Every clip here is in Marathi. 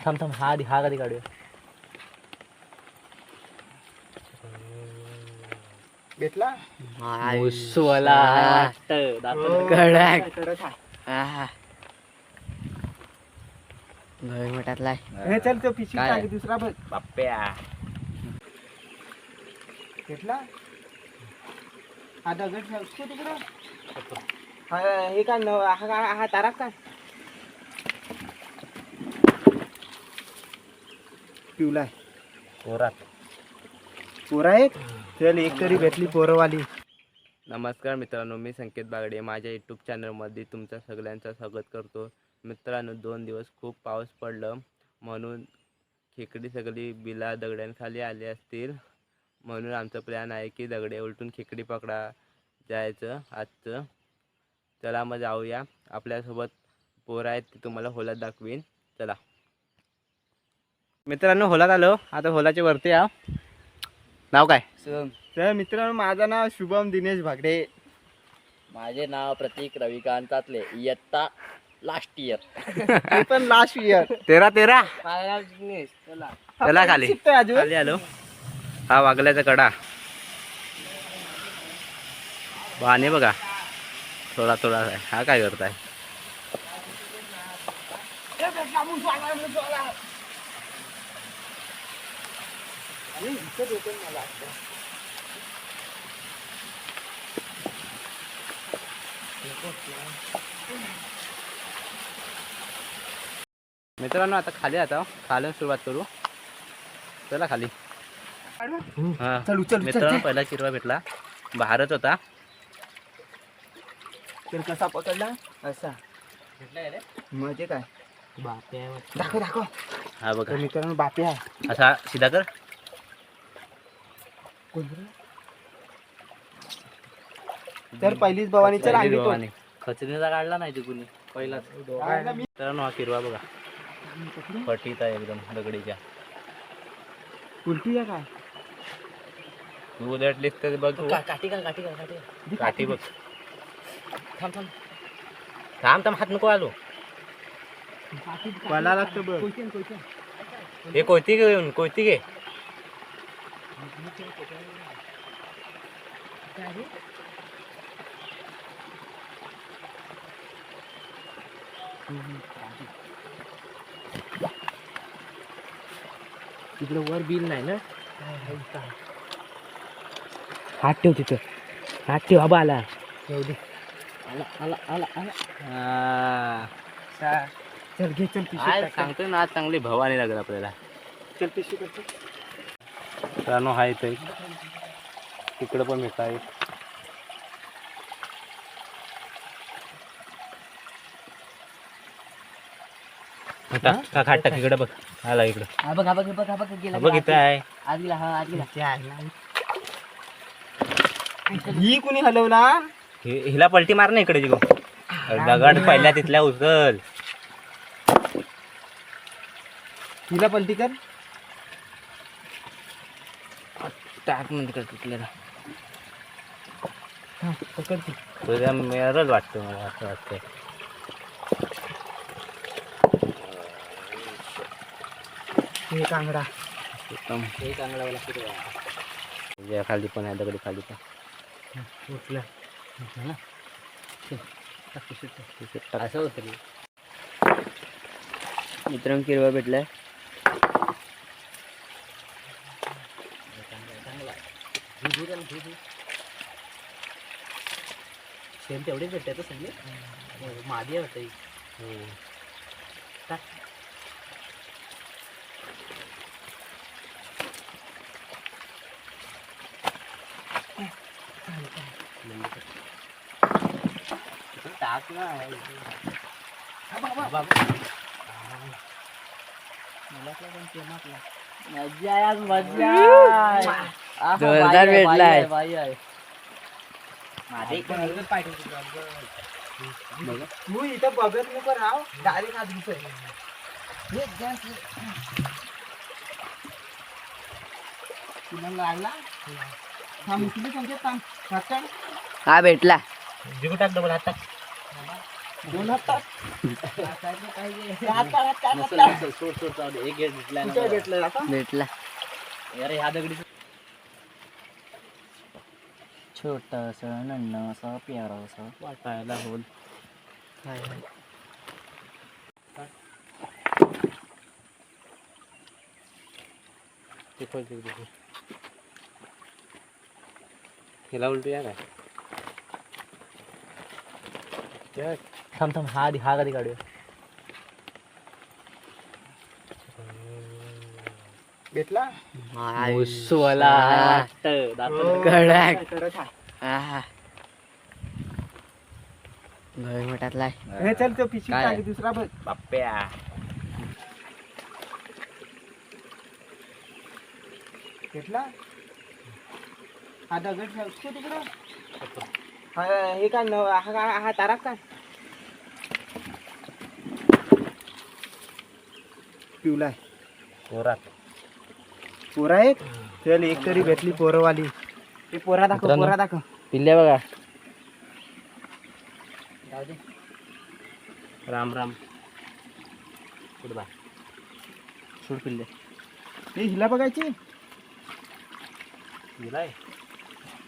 थांब थांब. हा आधी हा कधी काढूया. भेटला. कडक. गळ मठातला हे चल तो पिशवी काय? टाक, दुसरा बघ. बाप्प्या. भेटला? हा दगड तिकडं. हा हे न- हा काय- हा तारा काय पिवलाय. पोरात. पोरा एक चल एक तरी भेटली पोरवाली. नमस्कार मित्रांनो मी संकेत बागडे. माझ्या यूट्यूब चॅनलमध्ये तुमचं सगळ्यांचं स्वागत करतो. मित्रांनो दोन दिवस खूप पाऊस पडलं. म्हणून खेकडी सगळी बिला दगड्यांखाली आली असतील. म्हणून आमचं प्लॅन आहे की दगडे उलटून खेकडी पकडा जायचं आजचं. चला मग जाऊया. आपल्यासोबत पोरं आहेत ते तुम्हाला होलात दाखवीन. चला. मित्रांनो होलात आलो. आता होलाच्या वरती या. नाव काय? तर मित्रांनो माझं नाव शुभम दिनेश भागडे. माझे नाव प्रतीक रविकांत तातले इयत्ता लास्ट इयर मी पण लास्ट इयर तेरा तेरा. चला. चला खाली. शिकतोय अजून. खाली आलो. हा वागल्याचा कडा. पाणी बघा. थोडा थोडा आहे. हा काय करताय? मित्रांनो आता खाली आता खाली सुरुवात करू. चला खाली. हा. मित्रांनो पहिला चिरवा भेटला. बाहेरच होता. तर कसा पकडला? असा. म्हणजे काय? दाखव दाखव. हा बघा. मित्रांनो बापे आहे असा सीधा कर. तर पहिलीच भवानीच्या रांगेत होती. खचरीचा काढला नाही ते कुणी? पहिलाच. दोघांना मी- मित्रांनो हा किरवा बघा. पटीत आहे एकदम दगडीच्या. उलटी आहे काय? तू उलटलीस तर बघ तू. काठी का काठी का काठी दी काठी. बघ. थांब थांब. थांब थांब. हात नको आलो मला लागतं बघ? हे कोयती घेऊन कोयती घे. तिकडे वर बिल नाही ना? हात ठेव तिथं. हात ठेव आबा आला. आला आला आला आला. हा. चल घे चल पिशवी आज टाक. सांगतोय ना आज चांगली भवानी लागेल आपल्याला. चल पिशवी करतो मित्रांनो हा इथे. तिकडं पण मिळत आहे टाक टाक हात टाक इकडे बघ. आला इकडं. हा बघ हा बघ बघ हा बघ गेला बघ इथं आहे. आज गेला हा आज गेला. ही कुणी हलवला? हि- हिला पलटी मार ना इकडे जिगो. दगड पहिल्या तिथल्या उचल हिला पलटी कर. टाक म्हणजे तिकडे तुटलेला पकड ती. तुझ्या मेरच वाटतं मला असं वाटतंय. हे कांगडा. एकदम हे चांगला वाला फिरवा. तुझ्या खाली पण आहे दगडी खाली पण. उठला असं होतं मित्रांनो किरवा भेटलाय. सेम तेवढेच भेटतात सगळे मादी होतं टाक ना मजा आहे आज मजा आहे. जोरदार बाई आहे, बाई भेटलाय. आहे, बाई आहे. माझे तू इथं बघत नको राव डायरेक्ट हात घुसय तुला लागला थांब उचलू संकेत थांब हात काढ. हा भेटला जिगू टाक डबल हात टाक दोन हातात. सोड सोड. एक. भेटलं भेटला अरे ह्या दगडी छोटासा नन्नासा प्यारासा वाटायला होल खोल. हिला उलटी या काय? थांब थांब हा आधी हा कधी काढूया. भेटला? कडक. गळमटातला हे चल तो पिशवी काय? टाक, दुसरा बघ. बाप्प्या. भेटला? हा दगड ठेवतो तिकडं. हा हे काय न हा काय- हा तारा काय पिवलाय. पोरा आहेत. चल एक तरी भेटली पोरवाली. ते पोरा दाखव. पोरा दाखव. पिल्ल्या बघा. राम राम. बा? सोड पिल्ले. हे हिला बघायची? गेलाय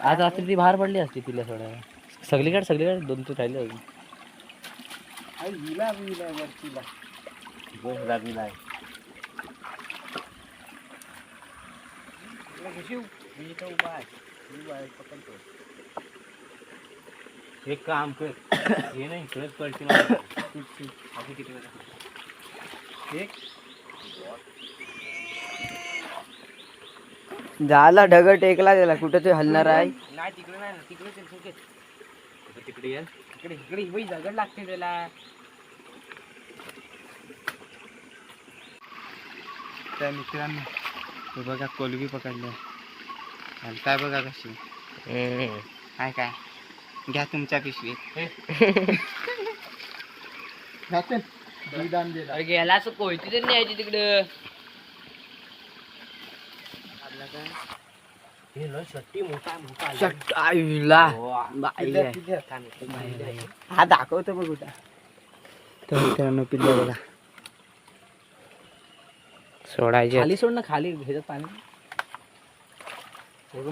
आज रात्री ती बाहेर पडली असती पिल्ल्या सोडायला. सगळीकडे सगळीकडे दोन तीन राहिले अजून. हिला हिला वरतीला. आहे. एक काम कर. हे नाही इकडेच पडते किती वेळा एक झाला ढग टेकला त्याला. कुठं ते हलणार आहे. नाही तिकडे नाही तिकडे चल. तिकडे इकडे इकडे वही दगड लागते त्याला. त्या मित्रांनो हे बघा कोलबी पकडले काय बघा कशी? काय काय? घ्या तुमच्या पिशवीत. गेला असं कोयती तर न्यायची तिकडं. हे. हा दाखवतो बघ. कुठं तर मित्रांनो पिल्ल्या बघा. सोडायचे. खाली सोड ना खाली. ह्याच्यात पाणी.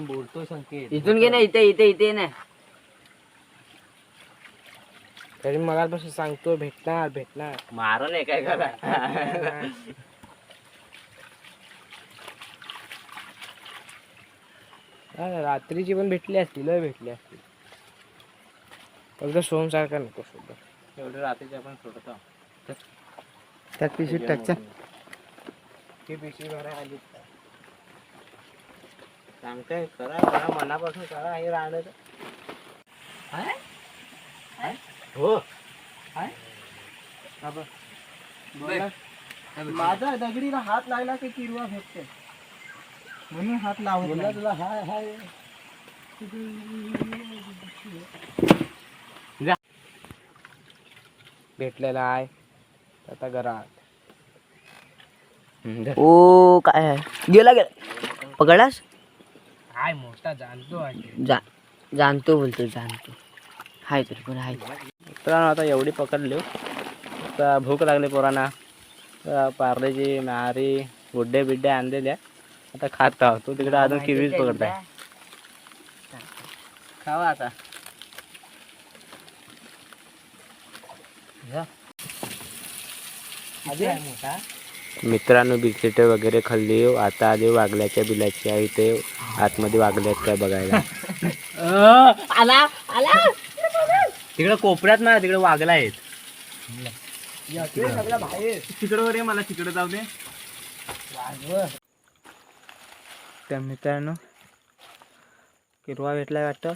बोलतोय संकेत. इथून घे ना इथे इथे इथे ना. तरी मगापासून सांगतो भेटणार भेटणार. मार नाही काय करा. हा, रात्रीची पण भेटली असती लय भेटली असती. फक्त सोमसारखा नको सोबत एवढे रात्रीचे आपण सोडत. त्यात पिशवीत टाकच्या ती पिशवी भरा आली सांगताय करा करा मनापासून करा हे राहणार हो. माझा दगडीला हात लागला की किरवा भेटते म्हणून हात नाही. तुला हाय हाय. भेटलेला आहे. आता घरात. ओ काय आहे? गेला गेला पकडलास? काय मोठा जाणतो आहे. जा जाणतो बोलतो जाणतो. हाय तरी पण हाय. मित्रांनो आता एवढी पकडली. आता भूक लागली पोरांना. तर पार्लेजी नारी गुड्डे बिड्डे आणलेल्या आता खात आहोत तो तिकडे अजून किवीच पकडताय? खावा आता. मित्रांनो बिस्किट वगैरे खाल्ली. आता आधी वागल्याच्या बिलाची आहे ते आतमध्ये वागल्यात काय बघायला. आला आला. तिकडे कोपऱ्यात ना तिकडे वागला आहेत. मला तिकडे जाऊ दे. त्या मित्रांनो किरवा भेटलाय वाटतं.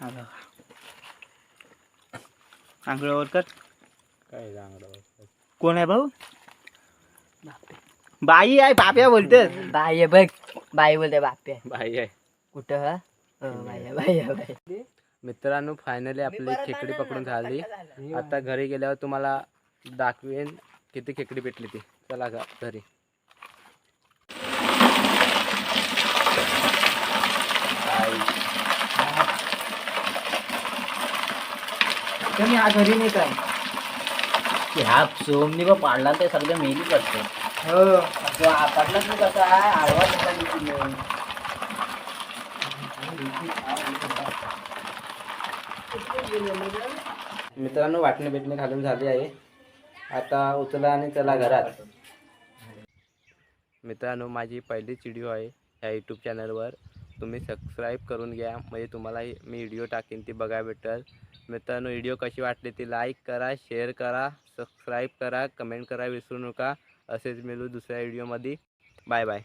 हा बघा. आंघोळवर कर काय कोण आहे भाऊ? बाई आहे बाप्या बोलते. बाई आहे बघ. बाई बोलते बाप्या बाई आहे. कुठं हा? हो, बाई. मित्रांनो फायनली आपली खेकडी पकडून झाली. आता घरी गेल्यावर तुम्हाला दाखवेन किती खेकडी भेटली ती. चला घरी. तर मी हा घरी नाही काय. ह्या सोमनी बा पाडला ते सगळे मेली पडते हो. पडला तू कसा आहे आडवा पडला मित्रांनो वाटणे बिटणे घालून झाली आहे. आता उचला आणि चला घरात. मित्रांनो माझी पहिलीच व्हिडिओ आहे ह्या यूट्यूब चॅनलवर तुम्ही सबस्क्राईब करून घ्या. म्हणजे तुम्हाला ही- मी व्हिडिओ टाकेन ती बघायला भेटेल. मित्रांनो व्हिडिओ कशी वाटली ती लाईक करा शेअर करा सबस्क्राईब करा कमेंट करा विसरू नका. असेच मिळू दुसऱ्या व्हिडिओमध्ये बाय बाय